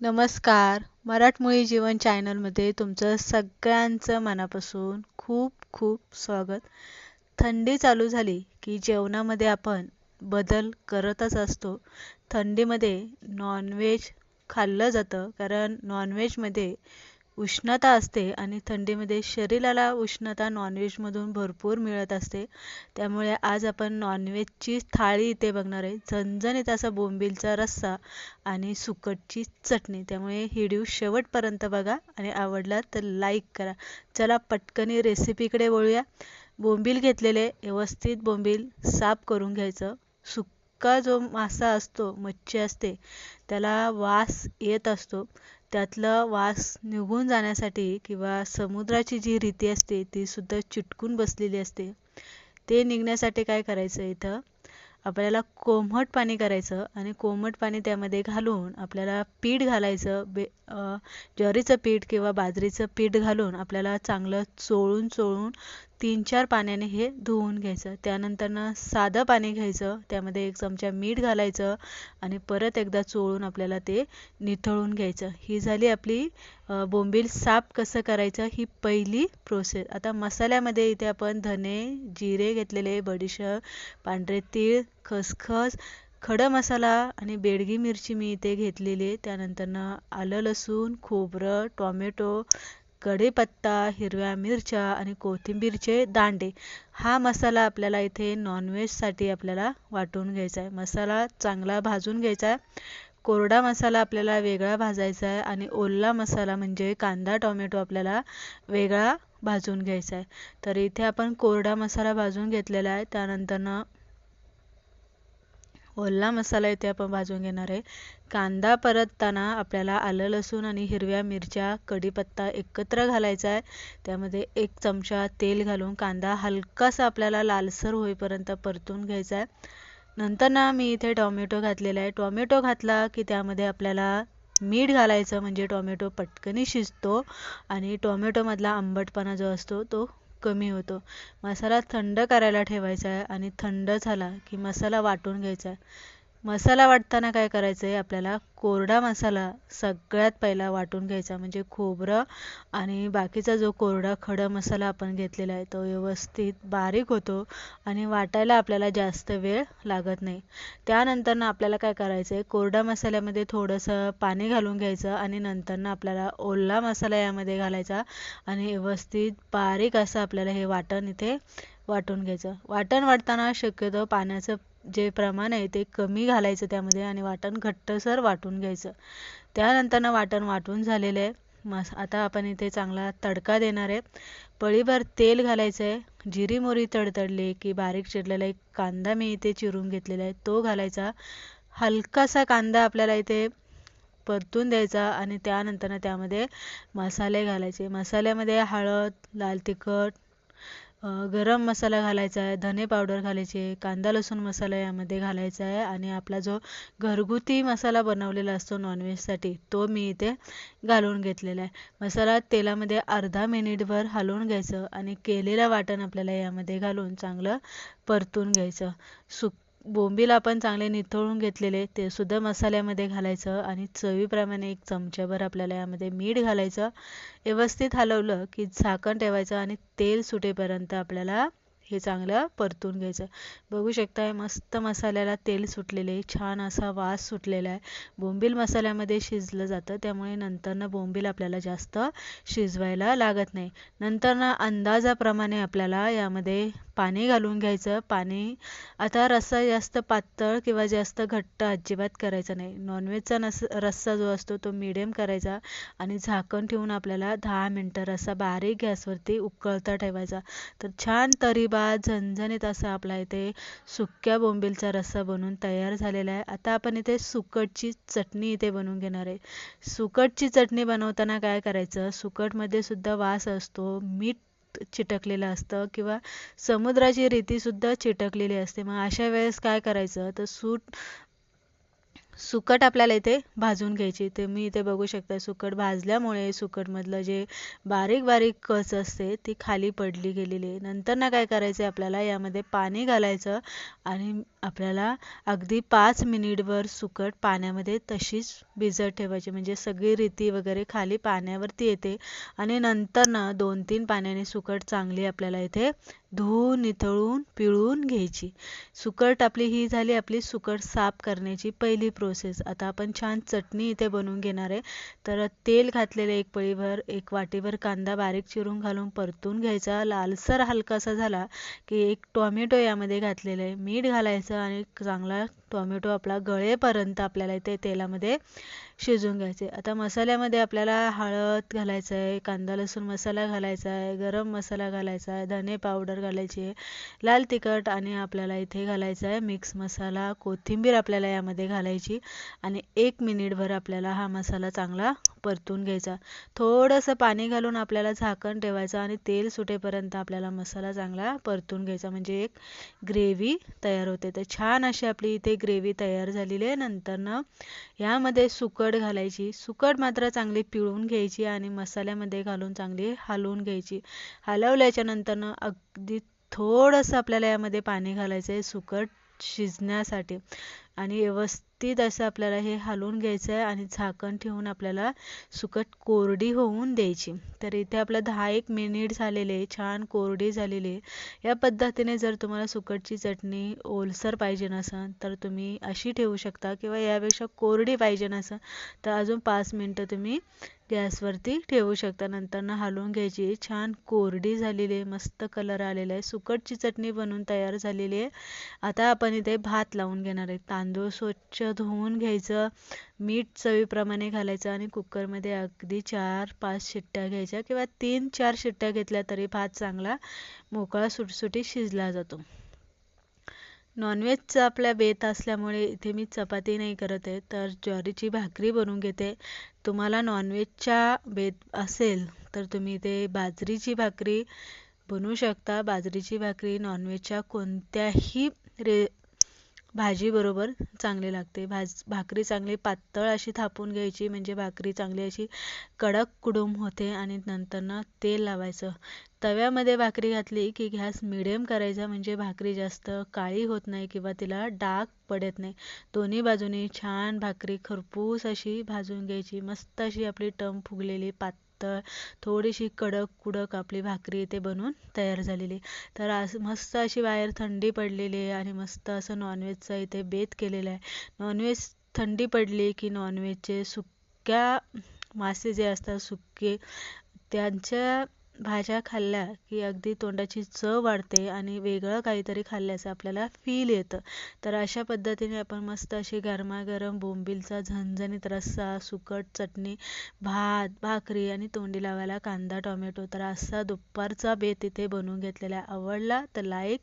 नमस्कार. मराठमोळी जीवन चॅनलमध्ये तुमचं सगळ्यांचं मनापासून खूप खूप स्वागत. थंडी चालू झाली की जेवणामध्ये आपण बदल करतच असतो. थंडीमध्ये नॉनव्हेज खाल्लं जातं कारण नॉनव्हेजमध्ये उष्णता असते आणि थंडीमध्ये शरीराला उष्णता नॉनव्हेजमधून भरपूर मिळत असते. त्यामुळे आज आपण नॉनव्हेजची थाळी इथे बघणार आहे. झणझणीत असा बोंबीलचा रस्सा आणि सुकटची चटणी. त्यामुळे व्हिडिओ शेवटपर्यंत बघा आणि आवडला तर लाईक करा. चला पटकनी रेसिपीकडे वळूया. बोंबील घेतलेले व्यवस्थित बोंबील साफ करून घ्यायचं. सुक इतका जो मासा असतो मच्छी असते त्याला वास येत असतो. त्यातलं वास निघून जाण्यासाठी किंवा समुद्राची जी रीती असते ती सुद्धा चिटकून बसलेली असते. ते निघण्यासाठी काय करायचं इथं? आपल्याला कोमट पाणी करायचं आणि कोमट पाणी त्यामध्ये घालून आपल्याला पीठ घालायचं बे ज्वारीचं पीठ किंवा बाजरीचं पीठ घालून आपल्याला चांगलं चोळून चोळून तीन चार पाण्याने हे धुवून घ्यायचं. त्यानंतरनं साधं पाणी घ्यायचं. त्यामध्ये एक चमचा मीठ घालायचं आणि परत एकदा चोळून आपल्याला ते निथळून घ्यायचं. ही झाली आपली बोंबील साफ कसं करायचं ही पहिली प्रोसेस आता मसाल्यामध्ये इथे आपण धने जिरे घेतलेले बडीशेप पांढरे तीळ खसखस खडा मसाला आणि बेडगी मिरची मी इथे घेतलेली त्यानंतरनं आलं लसूण खोबरं टॉमॅटो कढीपत्ता हिरव्या मिरच्या आणि कोथिंबीरचे दांडे. हा मसाला आपल्याला इथे नॉनव्हेजसाठी आपल्याला वाटून घ्यायचा आहे. मसाला चांगला भाजून घ्यायचा आहे. कोरडा मसाला आपल्याला वेगळा भाजायचा आहे आणि ओला मसाला म्हणजे कांदा टोमॅटो आपल्याला वेगळा भाजून घ्यायचा आहे. तर इथे आपण कोरडा मसाला भाजून घेतलेला आहे. त्यानंतरनं ओला मसाला इथे आपण भाजून घेणार आहे. कांदा परतताना आपल्याला आलं लसूण आणि हिरव्या मिरच्या कढीपत्ता एकत्र घालायचा आहे. त्यामध्ये एक चमचा तेल घालून कांदा हलकासा आपल्याला लालसर होईपर्यंत परतून घ्यायचा आहे. नंतर ना मी इथे टॉमॅटो घातलेला आहे. टॉमॅटो घातला की त्यामध्ये आपल्याला मीठ घालायचं म्हणजे टॉमॅटो पटकनी शिजतो आणि टॉमॅटोमधला आंबटपणा जो असतो तो कमी होतो. मसाला थंड करायला ठेवायचा आहे आणि थंड झाला की मसाला वाटून घ्यायचा आहे. मसाला वाटताना काय करायचं आहे आपल्याला कोरडा मसाला सगळ्यात पहिला वाटून घ्यायचा म्हणजे खोबरं आणि बाकीचा जो कोरडा खडा मसाला आपण घेतलेला आहे तो व्यवस्थित बारीक होतो आणि वाटायला आपल्याला जास्त वेळ लागत नाही. त्यानंतरनं आपल्याला काय करायचं आहे कोरडा मसाल्यामध्ये थोडंसं पाणी घालून घ्यायचं आणि नंतरनं आपल्याला ओला मसाला यामध्ये घालायचा आणि व्यवस्थित बारीक असं आपल्याला हे वाटण इथे वाटून घ्यायचं. वाटण वाटताना शक्यतो पाण्याचं जे प्रमाण आहे ते कमी घालायचं त्यामध्ये आणि वाटण घट्टसर वाटून घ्यायचं. त्यानंतरनं वाटण वाटून झालेलं आहे. मस आता आपण इथे चांगला तडका देणार आहे. पळीभर तेल घालायचं आहे जिरी मोरी तडतडली की बारीक चिरलेला एक कांदा मी इथे चिरून घेतलेला आहे. तो घालायचा. हलकासा कांदा आपल्याला इथे परतून द्यायचा आणि त्यानंतर त्यामध्ये मसाले घालायचे. मसाल्यामध्ये हळद लाल तिखट गरम मसाला घालायचा आहे धने पावडर घालायचे कांदा लसूण मसाला यामध्ये घालायचा आहे आणि आपला जो घरगुती मसाला बनवलेला असतो नॉनव्हेजसाठी तो मी इथे घालून घेतलेला आहे. मसाला तेलामध्ये अर्धा मिनिटभर हलवून घ्यायचं आणि केलेलं वाटण आपल्याला यामध्ये घालून चांगलं परतून घ्यायचं. सुक बोंबील आपण चांगले निथळून घेतलेले ते सुद्धा मसाल्यामध्ये घालायचं आणि चवीप्रमाणे एक चमच्याभर आपल्याला यामध्ये मीठ घालायचं. व्यवस्थित हलवलं की झाकण ठेवायचं आणि तेल सुटेपर्यंत आपल्याला हे चांगलं परतून घ्यायचं. बघू शकताय मस्त मसाल्याला तेल सुटलेले छान असा वास सुटलेला आहे. बोंबील मसाल्यामध्ये शिजलं जातं त्यामुळे नंतरनं बोंबील आपल्याला जास्त शिजवायला लागत नाही. नंतरनं अंदाजाप्रमाणे आपल्याला यामध्ये पाणी घालून घ्यायचं. पाणी आता रस्सा जास्त पातळ किंवा जास्त घट्ट अजिबात करायचा नाही. नॉनव्हेजचा नस रस्सा जो असतो तो मिडियम करायचा आणि झाकण ठेवून आपल्याला दहा मिनटं रस्सा बारीक गॅसवरती उकळता ठेवायचा. तर छान तरीबात झणझणीत असा आपला इथे सुक्या बोंबीलचा रस्सा बनवून तयार झालेला आहे. आता आपण इथे सुकटची चटणी इथे बनवून घेणार आहे. सुकटची चटणी बनवताना काय करायचं? सुकटमध्ये सुद्धा वास असतो. मीठ चिटकलेलं असतं किंवा समुद्राची रीतीसुद्धा चिटकलेली असते. मग अशा वेळेस काय करायचं? तर सूट सुकट आपल्याला इथे भाजून घ्यायची. ते मी इथे बघू शकता सुकट भाजल्यामुळे सुकटमधलं जे बारीक बारीक कच असते ती खाली पडली गेलेली आहे. नंतर ना काय करायचं आहे आपल्याला? यामध्ये पाणी घालायचं आणि आपल्याला अगदी पाच मिनिटभर सुकट पाण्यामध्ये तशीच भिजत ठेवायची. म्हणजे सगळी रीती वगैरे खाली पाण्यावरती येते आणि नंतर ना दोन तीन पाण्याने सुकट चांगली आपल्याला इथे धुवून निथळून पिळून घ्यायची. सुकट आपली ही झाली आपली सुकट साफ करण्याची पहिली प्रोसेस आता आपण छान चटणी इथे बनवून घेणार आहे. तर तेल घातलेलं एक पळीभर एक वाटीभर कांदा बारीक चिरून घालून परतून घ्यायचा. लालसर हलकासा झाला की एक टोमॅटो यामध्ये घातलेलं आहे. मीठ घालायचं आणि चांगला टोमॅटो आपला गळेपर्यंत आपल्याला इथे तेलामध्ये शिजवून घ्यायचे आता मसाल्यामध्ये आपल्याला हळद घालायचं आहे कांदा लसूण मसाला घालायचा आहे गरम मसाला घालायचा आहे धने पावडर घालायची आहे लाल तिखट आणि आपल्याला इथे घालायचा आहे मिक्स मसाला कोथिंबीर आपल्याला यामध्ये घालायची आणि एक मिनिटभर आपल्याला हा मसाला चांगला परतून घ्यायचा. थोडंसं पाणी घालून आपल्याला झाकण ठेवायचं आणि तेल सुटेपर्यंत आपल्याला मसाला चांगला परतून घ्यायचा. म्हणजे एक ग्रेव्ही तयार होते. तर छान अशी आपली इथे ग्रेव्ही तयार झालेली आहे. नंतर ना यामध्ये सुकट घालायची. सुकट मात्र चांगली पिळून घ्यायची आणि मसाल्यामध्ये घालून चांगली हलवून घ्यायची. हलवल्याच्या नंतर अगदी थोडंसं आपल्याला यामध्ये पाणी घालायचं आहे सुकट शिजण्यासाठी. आणि व्यवस्थित असं आपल्याला हे हलवून घ्यायचं आहे आणि झाकण ठेवून आपल्याला सुकट कोरडी होऊन द्यायची. तर इथे आपलं दहा एक मिनिट झालेले छान कोरडी झालेली आहे. या पद्धतीने जर तुम्हाला सुकटची चटणी ओलसर पाहिजे नसेल तर तुम्ही अशी ठेवू शकता किंवा यापेक्षा कोरडी पाहिजे नसेल तर अजून पाच मिनटं तुम्ही गॅसवरती ठेवू शकता. नंतर ना हलवून घ्यायची. छान कोरडी झालेली आहे. मस्त कलर आलेला आहे. सुकटची चटणी बनवून तयार झालेली आहे. आता आपण इथे भात लावून घेणार आहे. तांदूळ स्वच्छ धुवून घ्यायचं. मीठ चवीप्रमाणे घालायचं आणि कुकरमध्ये अगदी चार पाच शिट्ट्या घ्यायच्या किंवा तीन चार शिट्ट्या घेतल्या तरी भात चांगला मोकळा सुटसुटीत शिजला जातो. नॉनव्हेजचा आपल्या बेत असल्यामुळे इथे मी चपाती नाही करत आहे. तर ज्वारीची भाकरी बनवून घेते. तुम्हाला नॉनव्हेजच्या बेत असेल तर तुम्ही इथे बाजरीची भाकरी बनवू शकता. बाजरीची भाकरी नॉनव्हेजच्या कोणत्याही रे भाजीबरोबर चांगली लागते. भाज भाकरी चांगली पातळ अशी थापून घ्यायची म्हणजे भाकरी चांगली अशी कडक कुडूम होते आणि नंतर तेल लावायचं. तव्यामध्ये भाकरी घातली की गॅस मिडियम करायचा म्हणजे भाकरी जास्त काळी होत नाही किंवा तिला डाग पडत नाही. दोन्ही बाजूनी छान भाकरी खरपूस अशी भाजून घ्यायची. मस्त अशी आपली टम फुगलेली पात तर थोडीशी कडक कुडक आपली भाकरी इथे बनवून तयार झालेली. तर आज मस्त अशी बाहेर थंडी पडलेली आहे आणि मस्त असं नॉनव्हेजचा इथे बेत केलेला आहे. नॉनव्हेज थंडी पडली की नॉनव्हेजचे सुक्या मासे जे असतात सुके त्यांच्या भाज्या खाल्ल्या की अगदी तोंडाची चव वाढते आणि वेगळं काहीतरी खाल्ल्याचं आपल्याला फील येतं. तर अशा पद्धतीने आपण मस्त अशी गरमागरम बोंबिलचा झणझणीत रस्सा सुकट चटणी भात भाकरी आणि तोंडी लावायला कांदा टोमॅटो तर असा दुपारचा बेत इथे बनवून घेतलेला आवडला तर लाईक